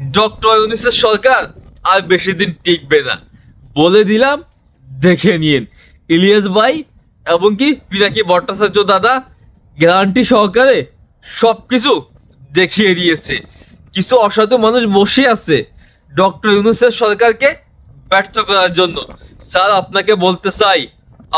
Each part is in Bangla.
ডক্টর ইউনিসের সরকার আর বেশি দিন টিকবে না। বলে দিলাম, দেখে নিন। ইলিয়াস ভাই এবং কি পিনাকি ভট্টাচার্য দাদা গ্যারান্টি সহকারে সব কিছু দেখিয়ে দিয়েছে। কিছু অসাধু মানুষ বসে আছে ডক্টর ইউনুসের সরকারকে ব্যর্থ করার জন্য। স্যার, আপনাকে বলতে চাই,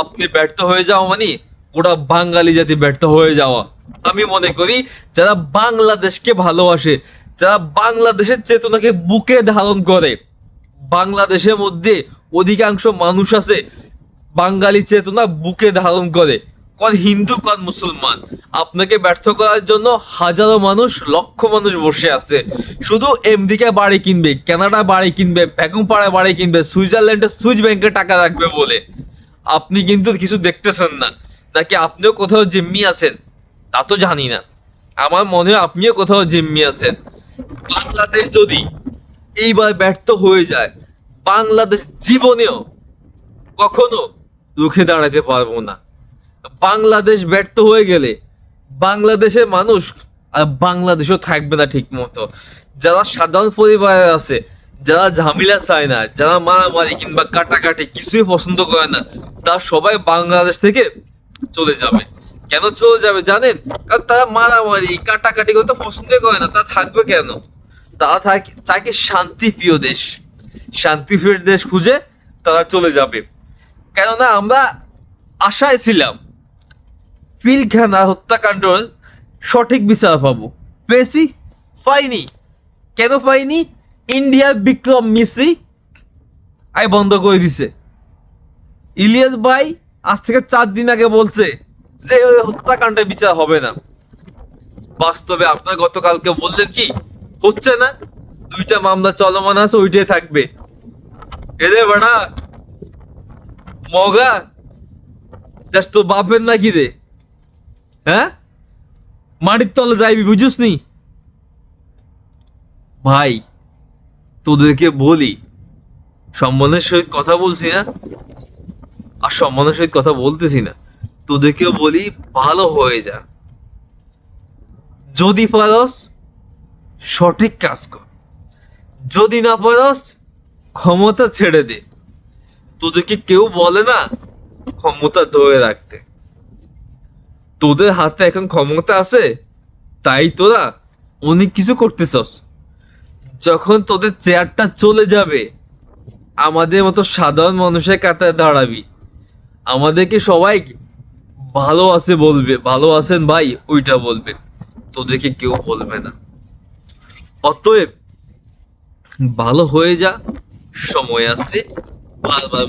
আপনি ব্যর্থ হয়ে যাওয়া মানে গোটা বাঙালি জাতি ব্যর্থ হয়ে যাওয়া। আমি মনে করি যারা বাংলাদেশকে ভালোবাসে যারা বাংলাদেশের চেতনাকে বুকে ধারণ করে। বাংলাদেশের মধ্যে অধিকাংশ মানুষ আছে, বাঙালি চেতনা বুকে ধারণ করে। কোন হিন্দু, কোন মুসলমান। আপনাকে ব্যর্থ করার জন্য হাজারো মানুষ, লক্ষ মানুষ বসে আছে। শুধু আমেরিকা বাড়ি কিনবে, কানাডা বাড়ি কিনবে বেগমপাড়ায় বাড়ি কিনবে, সুইজারল্যান্ডে সুইস ব্যাংকে টাকা রাখবে বলে। আপনি কিন্তু কিছু দেখতেছেন না। নাকি আপনিও কোথাও জিম্মি আছেন? তা তো জানি না। আমার মনে হয় আপনিও কোথাও জিম্মি আছেন। বাংলাদেশ যদি এইবার ব্যর্থ হয়ে যায়, বাংলাদেশ জীবনেও কখনো রুখে দাঁড়াতে পারব না। বাংলাদেশ ব্যর্থ হয়ে গেলে বাংলাদেশের মানুষ আর বাংলাদেশও থাকবে না ঠিক মতো। যারা সাধারণ পরিবারের আছে, যারা ঝামেলা চায় না, যারা মারামারি কিংবা কাটাকাটি কিছুই পছন্দ করে না, তারা সবাই বাংলাদেশ থেকে চলে যাবে। কেন চলে যাবে জানেন? কারণ তারা মারামারি, কাটাকাটি করতে পছন্দ করে না। তারা থাকবে কেন? তারা থাকে চায় কি শান্তি প্রিয় দেশ। শান্তি প্রিয় দেশ খুঁজে তারা চলে যাবে। কেননা আমরা আশায় ছিলাম, পিলখানা হত্যাকাণ্ডর সঠিক বিচার পাবো। পেয়েছি? পাইনি। কেন পাইনি? ইন্ডিয়ার বিক্রম মিশ্রি আই বন্ধ করে দিছে। ইলিয়াস ভাই আজ থেকে চার দিন আগে বলছে যে হত্যাকাণ্ডের বিচার হবে না। বাস্তবে আপনার গতকালকে বললেন কি, হচ্ছে না? দুইটা মামলা চলমান আছে, ওইটাই থাকবে। এরে বেড়া, মগা, দেশ তো বাপের নাকি রে? হ্যাঁ? মাটির তলে যাইবি বুঝুস নি ভাই, তোদেরকে বলি, সম্মানের সহিত কথা বলছি না, আর সম্মানের সহিত কথা বলতেছি না। তোদেরকেও বলি, ভালো হয়ে যা। যদি পারস, সঠিক কাজ কর। যদি না পারস, ক্ষমতা ছেড়ে দে। তোদেরকে কেউ বলে না, ক্ষমতা ধরে রাখতে। তোদের হাতে এখন ক্ষমতা আছে, তাই তোরা অনেক কিছু করতেছস। যখন তোদের চেয়ারটা চলে যাবে, আমাদের মতো সাধারণ মানুষের কাতারে দাঁড়াবি। আমাদেরকে সবাই ভালো আছে বলবে, ভালো আছেন ভাই, ওইটা বলবে। তো দেখে কেউ বলবে না। অতএব, ভালো হয়ে যা, সময় আছে, বারবার